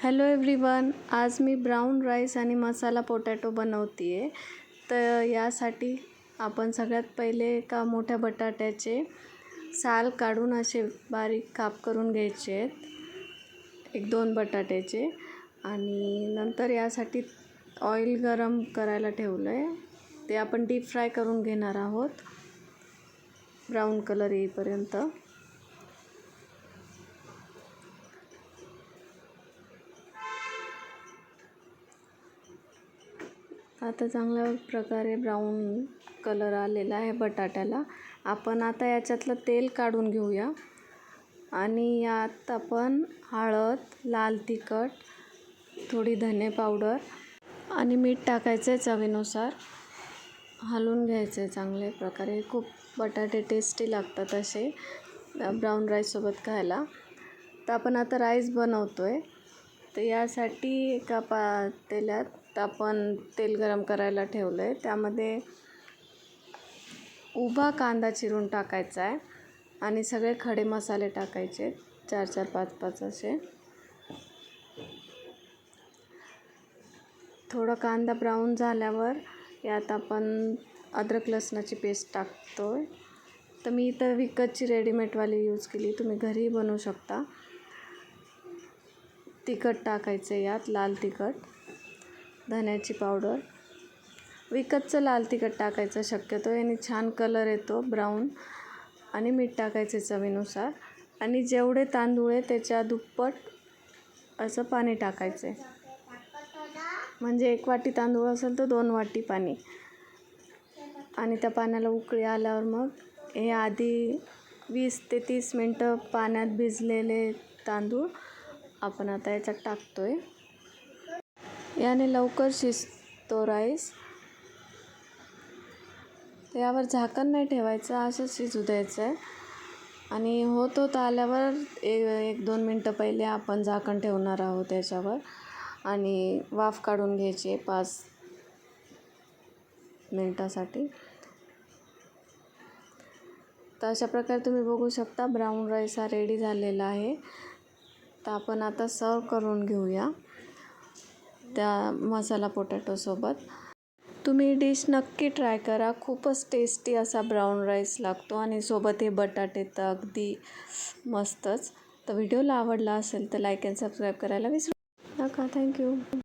Hello everyone आज मी brown rice आणि मसाला potato बनवते आहे तर यासाठी आपण सगळ्यात पहिले एका मोठ्या बटाट्याचे साल काढून असे बारीक काप करून घ्यायचे आहेत. एक दोन बटाट्याचे. आणि नंतर यासाठी ऑइल गरम करायला ठेवलं आहे ते आपण डीप फ्राय करून घेणार आहोत. ब्राऊन कलर येईपर्यंत. आता चांगल्या प्रकारे ब्राऊन कलर आलेला आहे बटाट्याला. आपण आता याच्यातलं तेल काढून घेऊया. आणि यात आपण हळद लाल तिखट थोडी धने पावडर आणि मीठ टाकायचं आहे चवीनुसार. हलवून घ्यायचं आहे चांगल्या प्रकारे. खूप बटाटे टेस्टी लागतात असे ब्राऊन राईससोबत खायला. तर आपण आता राईस बनवतो आहे तर यासाठी एका पातेल्यात आपण तेल गरम करायला ठेवलं आहे त्यामध्ये उभा कांदा चिरून टाकायचा आहे आणि सगळे खडे मसाले टाकायचे चार चार पाच पाच असे. थोडं कांदा ब्राऊन झाल्यावर यात आपण अद्रक लसणाची पेस्ट टाकतो आहे तर मी इथं विकतची रेडीमेडवाली यूज केली. तुम्ही घरीही बनवू शकता. तिखट टाकायचं यात लाल तिखट धन्याची पावडर. विकतचं लाल तिखट टाकायचं शक्यतो याने छान कलर येतो ब्राऊन आणि मीठ टाकायचे चवीनुसार. आणि जेवढे तांदूळ आहे त्याच्या दुप्पट असं पाणी टाकायचं आहे. म्हणजे एक वाटी तांदूळ असेल तर दोन वाटी पाणी. आणि त्या पाण्याला उकळी आल्यावर मग हे आधी वीस ते तीस मिनटं पाण्यात भिजलेले तांदूळ आपण आता याच्यात टाकतो आहे याने लवकर शिजतो राईस. यावर झाकण नाही ठेवायचं असं शिजू द्यायचं आहे आणि होत होत आल्यावर एक एक दोन मिनटं पहिले आपण झाकण ठेवणार आहोत त्याच्यावर आणि वाफ काढून घ्यायची पाच मिनटासाठी. तर अशा प्रकारे तुम्ही बघू शकता ब्राऊन राईस हा रेडी झालेला आहे. तर आपण आता सर्व करून घेऊया त्या मसाला पोटॅटोसोबत तुम्ही डिश नक्की ट्राय करा. खूपच टेस्टी असा ब्राऊन राईस लागतो आणि सोबत हे बटाटे तर अगदी मस्तच. तर व्हिडिओला आवडला असेल तर लाईक अँड सबस्क्राईब करायला विसरू नका. थँक्यू